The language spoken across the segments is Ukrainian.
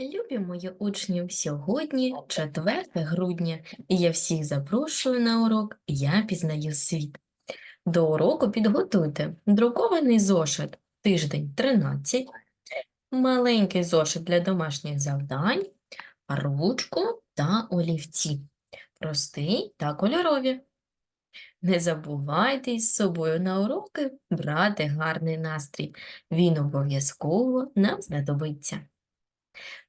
Любі мої учні, сьогодні 4 грудня, і я всіх запрошую на урок Я пізнаю світ. До уроку підготуйте друкований зошит тиждень 13, маленький зошит для домашніх завдань, ручку та олівці, простий та кольорові. Не забувайте із собою на уроки брати гарний настрій. Він обов'язково нам знадобиться.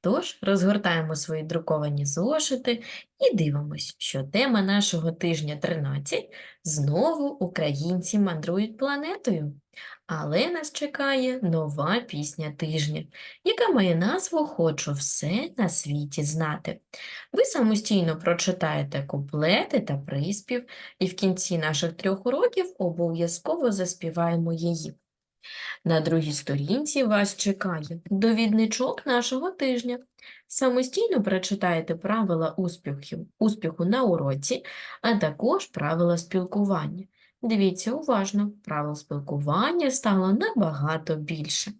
Тож розгортаємо свої друковані зошити і дивимось, що тема нашого тижня 13 знову українці мандрують планетою. Але нас чекає нова пісня тижня, яка має назву Хочу все на світі знати. Ви самостійно прочитаєте куплети та приспів, і в кінці наших трьох уроків обов'язково заспіваємо її. На другій сторінці вас чекає довідничок нашого тижня. Самостійно прочитаєте правила успіху, успіху на уроці, а також правила спілкування. Дивіться уважно, правил спілкування стало набагато більше.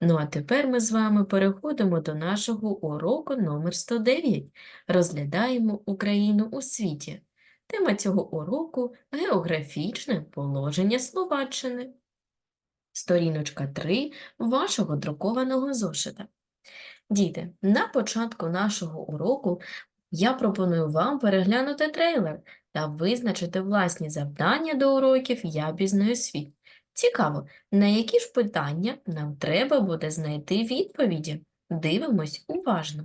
Ну а тепер ми з вами переходимо до нашого уроку номер 109. Розглядаємо Україну у світі. Тема цього уроку – географічне положення Словаччини. Сторіночка 3 вашого друкованого зошита. Діти, на початку нашого уроку я пропоную вам переглянути трейлер та визначити власні завдання до уроків «Я пізнаю світ». Цікаво, на які ж питання нам треба буде знайти відповіді? Дивимось уважно.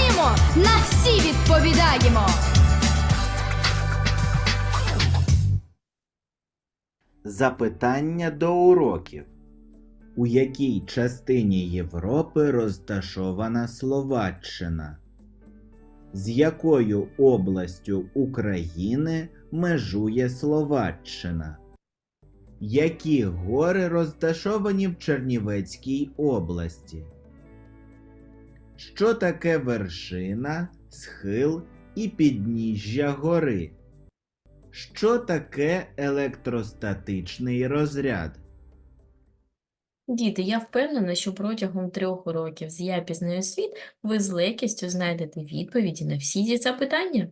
на всі відповідаємо. Запитання до уроків. У якій частині Європи розташована Словаччина? З якою областю України межує Словаччина? Які гори розташовані в Чернівецькій області? Що таке вершина, схил і підніжжя гори? Що таке електростатичний розряд? Діти, я впевнена, що протягом трьох уроків з «Я пізнаю світ» ви з легкістю знайдете відповіді на всі ці запитання.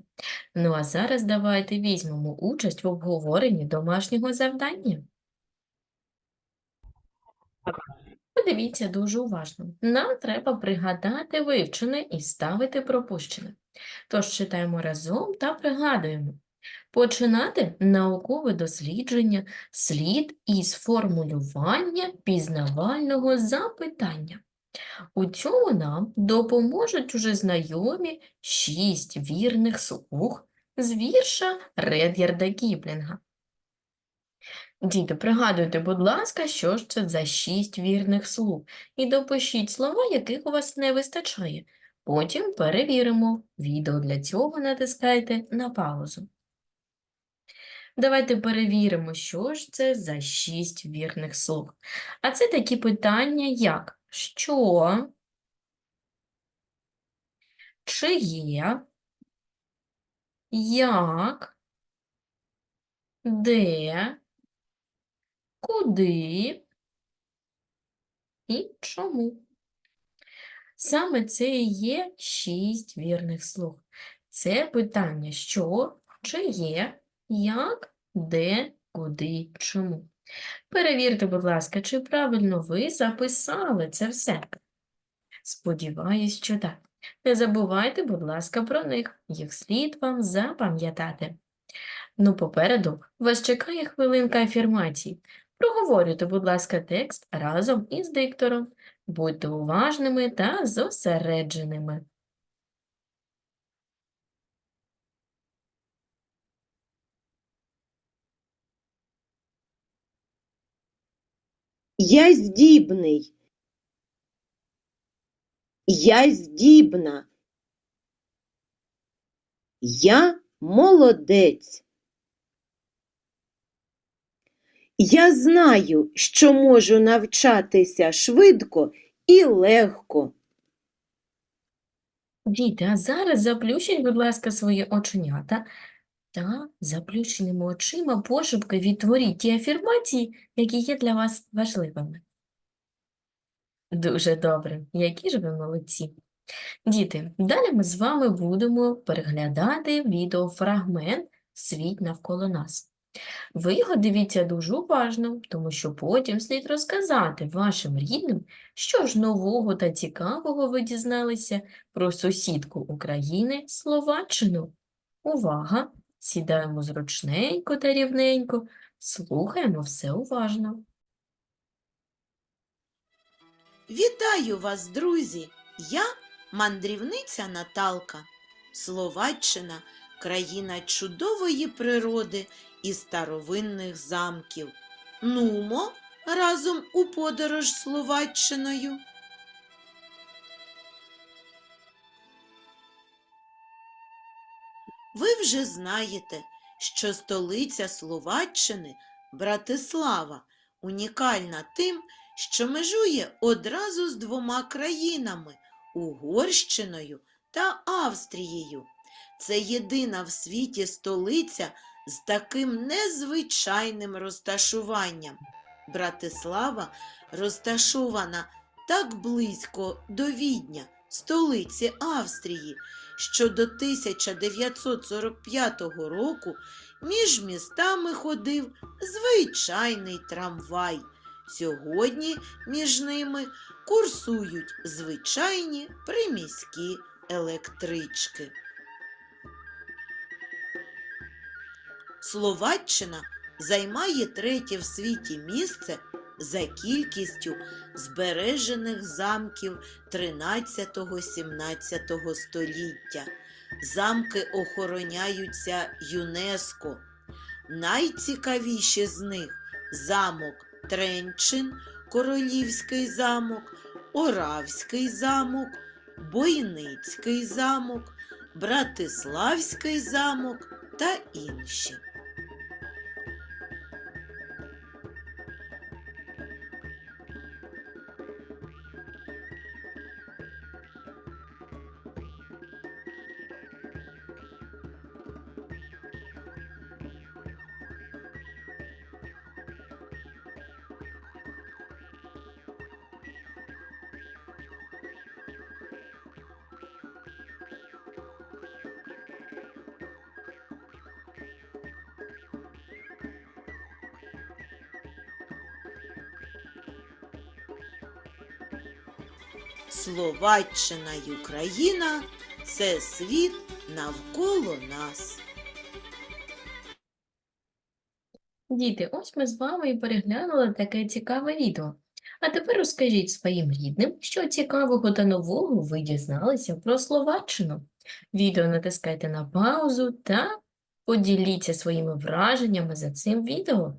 Ну а зараз давайте візьмемо участь в обговоренні домашнього завдання. Подивіться дуже уважно. Нам треба пригадати вивчене і ставити пропущене. Тож читаємо разом та пригадуємо. Починати наукове дослідження слід із формулювання пізнавального запитання. У цьому нам допоможуть уже знайомі шість вірних слуг з вірша Ред'ярда Кіплінга. Діти, пригадуйте, будь ласка, що ж це за шість вірних слуг, і допишіть слова, яких у вас не вистачає. Потім перевіримо. Відео для цього натискайте на паузу. Давайте перевіримо, що ж це за шість вірних слуг. А це такі питання, як що, чи є, як, де, куди і чому. Саме це і є шість вірних слуг. Це питання що, чи є, як, де, куди, чому. Перевірте, будь ласка, чи правильно ви записали це все. Сподіваюсь, що так. Не забувайте, будь ласка, про них. Їх слід вам запам'ятати. Ну, попереду вас чекає хвилинка афірмацій. Проговорюйте, будь ласка, текст разом із диктором. Будьте уважними та зосередженими. Я здібний. Я здібна. Я молодець. Я знаю, що можу навчатися швидко і легко. Діти, а зараз заплющіть, будь ласка, свої оченята та заплющеними очима пошепки відтворіть ті афірмації, які є для вас важливими. Дуже добре, які ж ви молодці. Діти, далі ми з вами будемо переглядати відеофрагмент «Світ навколо нас». Ви його дивіться дуже уважно, тому що потім слід розказати вашим рідним, що ж нового та цікавого ви дізналися про сусідку України Словаччину. Увага! Сідаємо зручненько та рівненько, слухаємо все уважно. Вітаю вас, друзі! Я мандрівниця Наталка. Словаччина країна чудової природи і старовинних замків. Нумо разом у подорож Словаччиною. Ви вже знаєте, що столиця Словаччини Братислава унікальна тим, що межує одразу з двома країнами Угорщиною та Австрією. Це єдина в світі столиця з таким незвичайним розташуванням. Братислава розташована так близько до Відня, столиці Австрії, що до 1945 року між містами ходив звичайний трамвай. Сьогодні між ними курсують звичайні приміські електрички. Словаччина займає третє в світі місце за кількістю збережених замків 13-17 століття. Замки охороняються ЮНЕСКО. Найцікавіші з них замок Тренчин, Королівський замок, Оравський замок, Бойницький замок, Братиславський замок та інші. Словаччина й Україна це світ навколо нас. Діти, ось ми з вами і переглянули таке цікаве відео. А тепер розкажіть своїм рідним, що цікавого та нового ви дізналися про Словаччину. Відео натискайте на паузу та поділіться своїми враженнями за цим відео.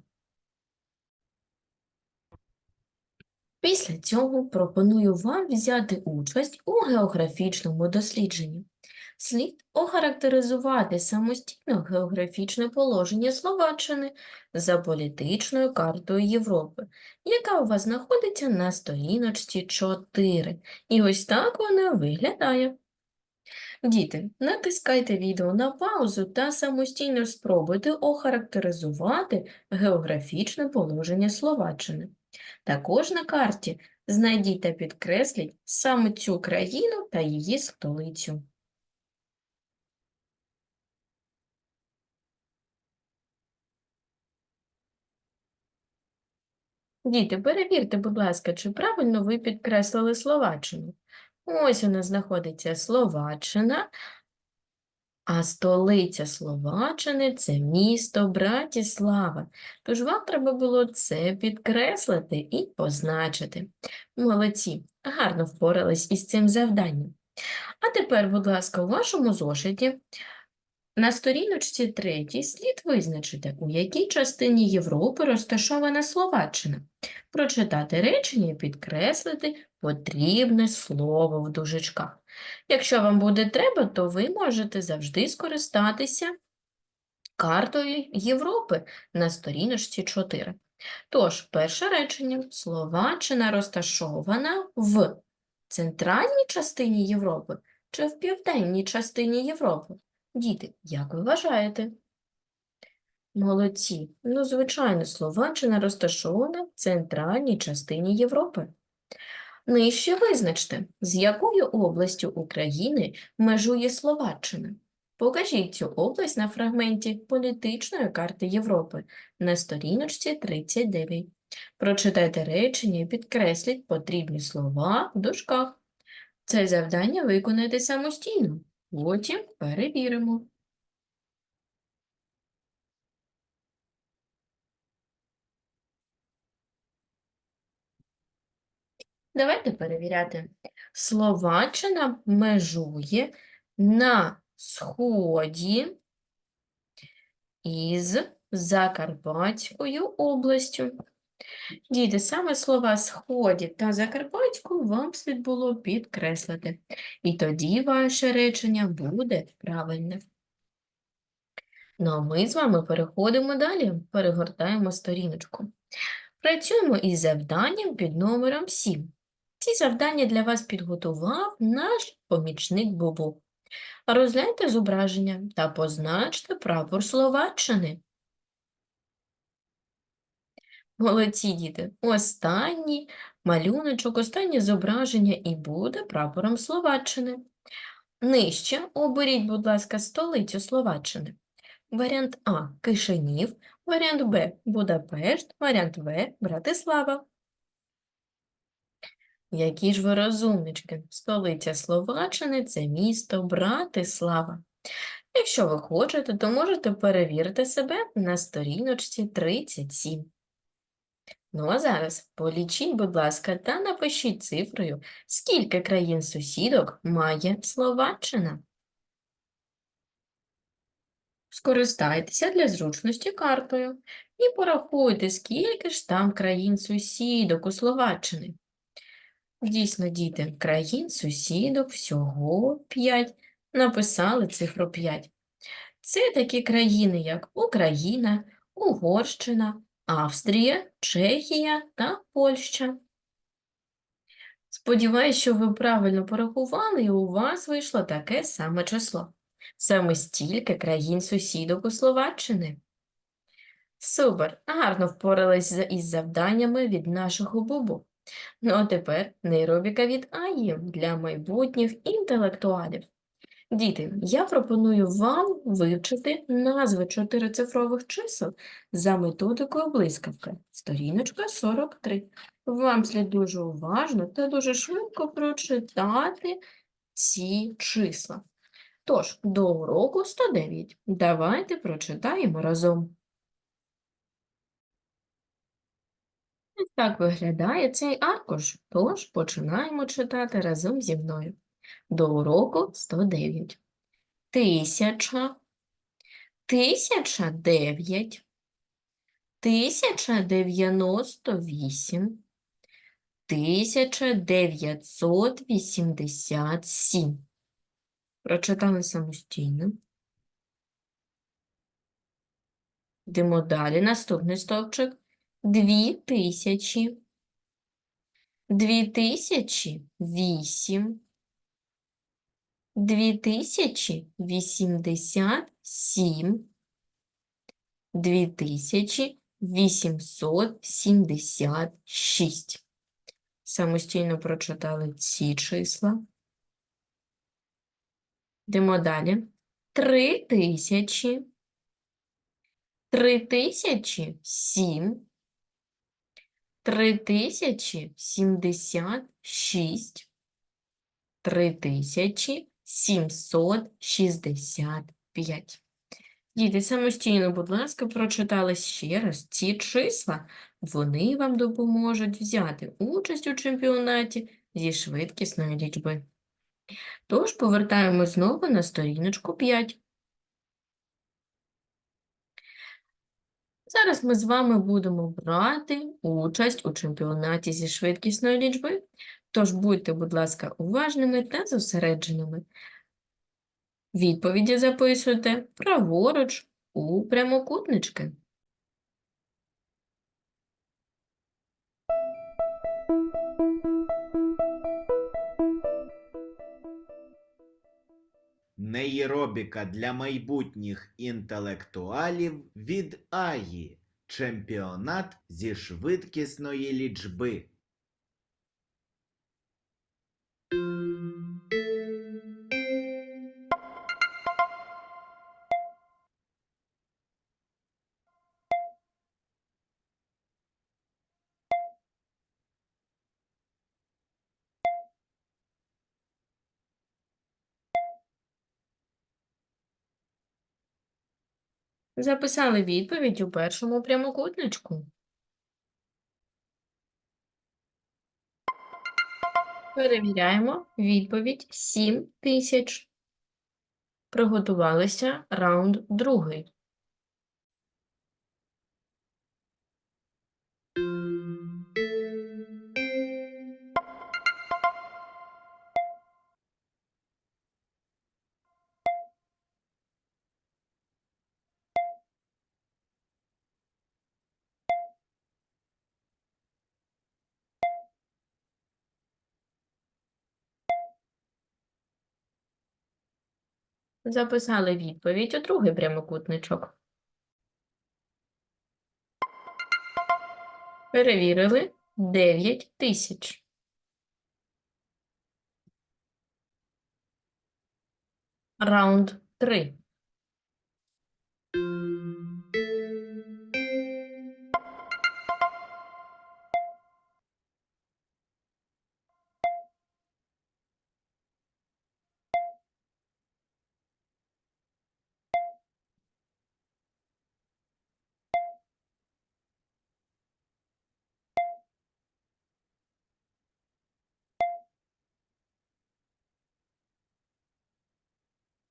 Після цього пропоную вам взяти участь у географічному дослідженні. Слід охарактеризувати самостійно географічне положення Словаччини за політичною картою Європи, яка у вас знаходиться на сторіночці 4. І ось так вона виглядає. Діти, натискайте відео на паузу та самостійно спробуйте охарактеризувати географічне положення Словаччини. Також на карті знайдіть та підкресліть саме цю країну та її столицю. Діти, перевірте, будь ласка, чи правильно ви підкреслили Словаччину. Ось вона знаходиться Словаччина, А столиця Словаччини – це місто Братіслава. Тож вам треба було це підкреслити і позначити. Молодці, гарно впорались із цим завданням. А тепер, будь ласка, у вашому зошиті на сторіночці третій слід визначити, у якій частині Європи розташована Словаччина. Прочитати речення і підкреслити потрібне слово в дужечках. Якщо вам буде треба, то ви можете завжди скористатися картою Європи на сторіночці 4. Тож, перше речення. Словаччина розташована в центральній частині Європи чи в південній частині Європи? Діти, як ви вважаєте? Молодці. Ну, звичайно, Словаччина розташована в центральній частині Європи. Нижче визначте, з якою областю України межує Словаччина. Покажіть цю область на фрагменті політичної карти Європи на сторіночці 39. Прочитайте речення і підкресліть потрібні слова в дужках. Це завдання виконайте самостійно. Потім перевіримо. Давайте перевіряти. Словаччина межує на сході із Закарпатською областю. Діти, саме слова «сході» та «закарпатську» вам слід було підкреслити. І тоді ваше речення буде правильне. Ну а ми з вами переходимо далі, перегортаємо сторіночку. Працюємо із завданням під номером 7. Ці завдання для вас підготував наш помічник Бобо. Розгляньте зображення та позначте прапор Словаччини. Молодці діти. Останній малюночок, останнє зображення і буде прапором Словаччини. Нижче оберіть, будь ласка, столицю Словаччини. Варіант А – Кишинів, варіант Б – Будапешт, варіант В – Братислава. Які ж ви розумнички. Столиця Словаччини – це місто Братислава. Якщо ви хочете, то можете перевірити себе на сторіночці 37. Ну а зараз полічіть, будь ласка, та напишіть цифрою, скільки країн-сусідок має Словаччина. Скористайтеся для зручності картою і порахуйте, скільки ж там країн-сусідок у Словаччини. Дійсно, діти, країн-сусідок всього 5. Написали цифру 5. Це такі країни, як Україна, Угорщина, Австрія, Чехія та Польща. Сподіваюсь, що ви правильно порахували і у вас вийшло таке саме число. Саме стільки країн-сусідок у Словаччини. Супер! Гарно впорались із завданнями від нашого Бубу. Ну а тепер нейробіка від Аї для майбутніх інтелектуалів. Діти, я пропоную вам вивчити назви чотирицифрових чисел за методикою блискавки. Сторіночка 43. Вам слід дуже уважно та дуже швидко прочитати ці числа. Тож, до уроку 109. Давайте прочитаємо разом. Ось так виглядає цей аркуш, тож починаємо читати разом зі мною. До уроку 109. Тисяча, тисяча дев'ять, тисяча дев'яносто вісім, тисяча дев'ятсот вісімдесят сім. Прочитали самостійно. Йдемо далі. Наступний стовпчик. Дві тисячі. Дві тисячі вісім. Дві тисячі вісімдесят сім. Дві тисячі вісімсот сімдесят шість. Самостійно прочитали ці числа. Йдемо далі. Три тисячі. Три тисячі сім. Три тисячі сімдесят шість. Три тисячі 765. Діти, самостійно, будь ласка, прочитали ще раз ці числа. Вони вам допоможуть взяти участь у чемпіонаті зі швидкісної лічби. Тож повертаємо знову на сторіночку 5. Зараз ми з вами будемо брати участь у чемпіонаті зі швидкісної лічби. Тож будьте, будь ласка, уважними та зосередженими. Відповіді записуйте праворуч у прямокутнички. Нейробіка для майбутніх інтелектуалів від Аї. Чемпіонат зі швидкісної лічби. Записали відповідь у першому прямокутничку. Перевіряємо відповідь 7000. Приготувалися раунд другий. Записали відповідь у другий прямокутничок. Перевірили 9 тисяч. Раунд 3.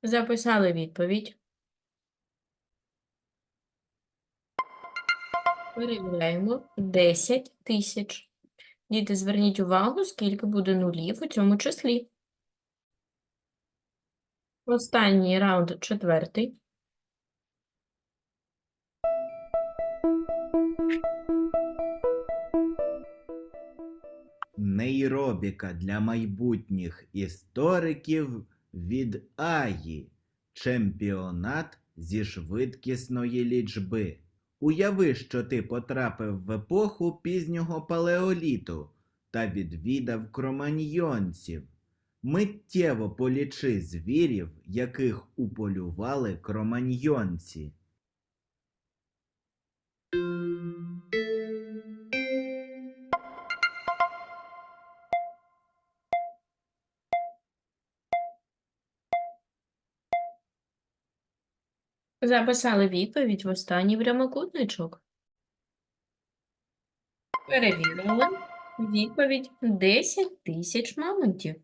Записали відповідь. Перевіряємо 10 тисяч. Діти, зверніть увагу, скільки буде нулів у цьому числі. Останній раунд четвертий. Нейробіка для майбутніх істориків від Аї. Чемпіонат зі швидкісної лічби. Уяви, що ти потрапив в епоху пізнього палеоліту та відвідав кроманьйонців. Миттєво полічи звірів, яких уполювали кроманьйонці. Записали відповідь в останній прямокутничок. Перевірили. Відповідь 10 тисяч мамонтів.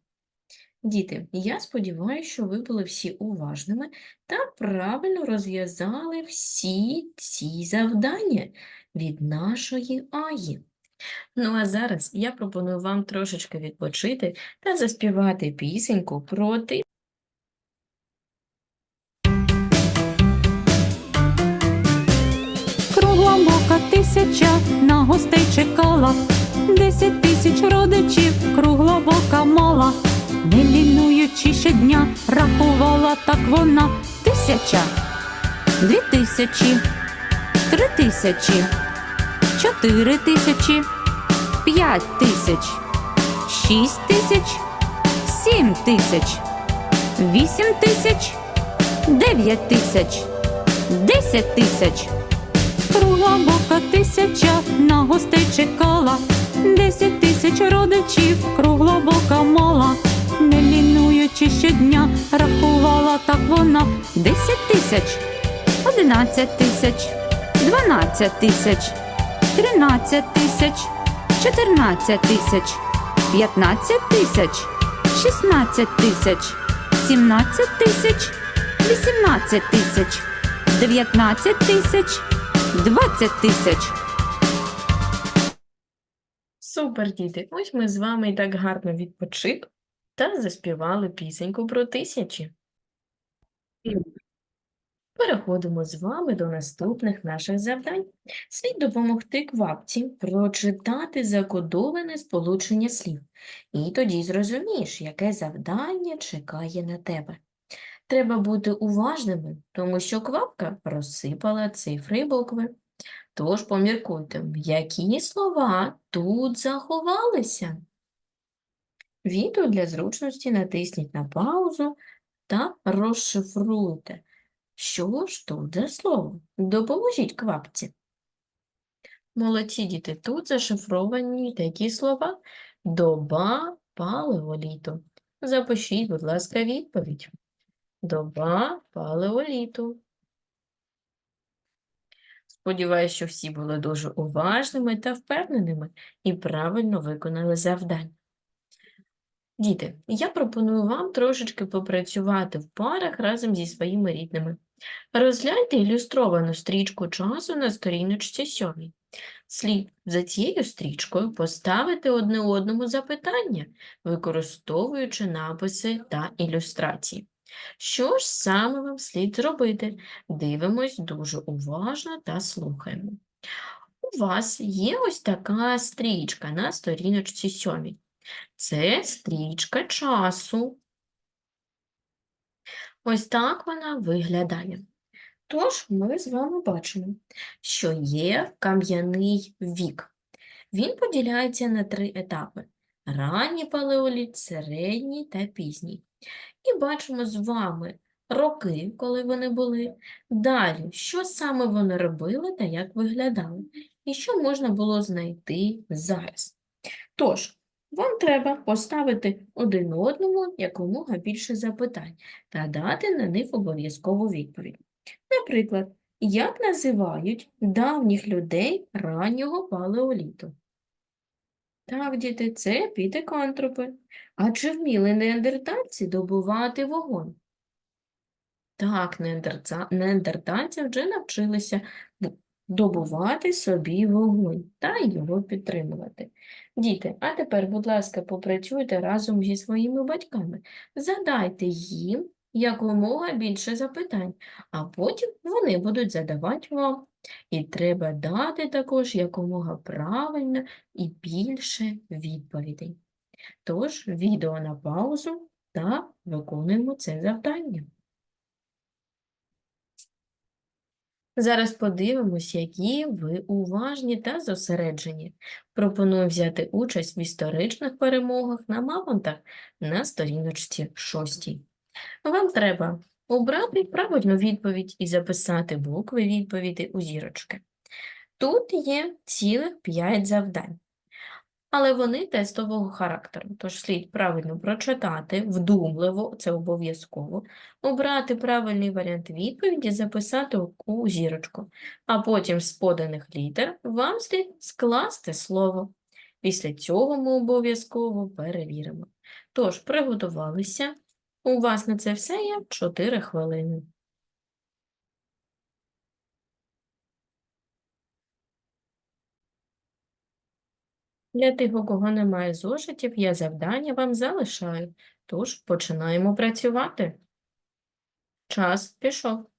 Діти, я сподіваюся, що ви були всі уважними та правильно розв'язали всі ці завдання від нашої Аї. Ну а зараз я пропоную вам трошечки відпочити та заспівати пісеньку про тисяча на гостей чекала, десять тисяч родичів кругла бока мала, не лінуючи щодня, рахувала так вона. Тисяча, дві тисячі, три тисячі, чотири тисячі, п'ять тисяч, шість тисяч, сім тисяч, вісім тисяч, дев'ять тисяч, десять тисяч. Кругла бока тисяча на гостей чекала, десять тисяч родичів кругла бока мала, не лінуючи щодня рахувала так вона. Десять тисяч, одинадцять тисяч, дванадцять тисяч, тринадцять тисяч, чотирнадцять тисяч, п'ятнадцять тисяч, шістнадцять тисяч, сімнадцять тисяч, вісімнадцять тисяч, дев'ятнадцять тисяч, двадцять тисяч. Супер, діти! Ось ми з вами і так гарно відпочили та заспівали пісеньку про тисячі. Переходимо з вами до наступних наших завдань. Слід допомогти квапці прочитати закодоване сполучення слів. І тоді зрозумієш, яке завдання чекає на тебе. Треба бути уважними, тому що квапка розсипала цифри і букви. Тож поміркуйте, які слова тут заховалися. Відео для зручності натисніть на паузу та розшифруйте. Що ж тут за слово? Допоможіть квапці. Молодці діти, тут зашифровані такі слова доба палеоліту. Запишіть, будь ласка, відповідь. Доба палеоліту. Сподіваюсь, що всі були дуже уважними та впевненими і правильно виконали завдання. Діти, я пропоную вам трошечки попрацювати в парах разом зі своїми рідними. Розгляньте ілюстровану стрічку часу на сторіночці 7. Слід за цією стрічкою поставити одне одному запитання, використовуючи написи та ілюстрації. Що ж саме вам слід зробити? Дивимось дуже уважно та слухаємо. У вас є ось така стрічка на сторіночці 7. Це стрічка часу. Ось так вона виглядає. Тож ми з вами бачимо, що є кам'яний вік. Він поділяється на три етапи: ранній палеоліт, середній та пізній. І бачимо з вами роки, коли вони були. Далі, що саме вони робили та як виглядали, і що можна було знайти зараз. Тож, вам треба поставити один одному якомога більше запитань та дати на них обов'язкову відповідь. Наприклад, як називають давніх людей раннього палеоліту? Так, діти, це пітекантропи. А чи вміли неандертальці добувати вогонь? Так, неандертальці вже навчилися добувати собі вогонь та його підтримувати. Діти, а тепер, будь ласка, попрацюйте разом зі своїми батьками. Задайте їм якомога більше запитань, а потім вони будуть задавати вам. І треба дати також якомога правильно і більше відповідей. Тож, відео на паузу та виконуємо це завдання. Зараз подивимось, які ви уважні та зосереджені. Пропоную взяти участь в історичних перемогах на мамонтах на сторіночці 6. Вам треба обрати правильну відповідь і записати букви відповіді у зірочки. Тут є цілих 5 завдань, але вони тестового характеру, тож слід правильно прочитати, вдумливо, це обов'язково, обрати правильний варіант відповіді, записати у зірочку, а потім з поданих літер вам слід скласти слово. Після цього ми обов'язково перевіримо. Тож, приготувалися. У вас на це все є 4 хвилини. Для тих, у кого немає зошитів, я завдання вам залишаю. Тож починаємо працювати. Час пішов.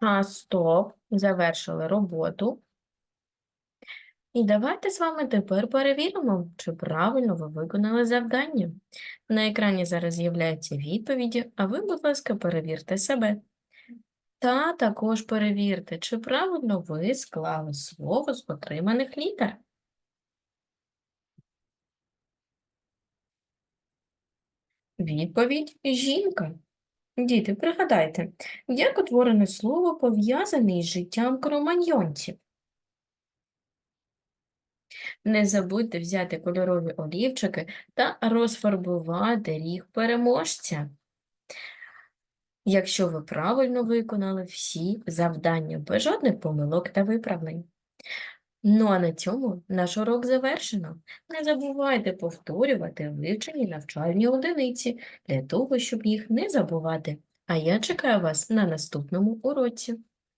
А, стоп, завершили роботу. І давайте з вами тепер перевіримо, чи правильно ви виконали завдання. На екрані зараз з'являються відповіді, а ви, будь ласка, перевірте себе. Та також перевірте, чи правильно ви склали слово з отриманих літер. Відповідь жінка. Діти, пригадайте, як утворене слово пов'язане із життям кроманьйонців? Не забудьте взяти кольорові олівчики та розфарбувати ріг переможця. Якщо ви правильно виконали всі завдання без жодних помилок та виправлень. Ну а на цьому наш урок завершено. Не забувайте повторювати вивчені навчальні одиниці для того, щоб їх не забувати. А я чекаю вас на наступному уроці.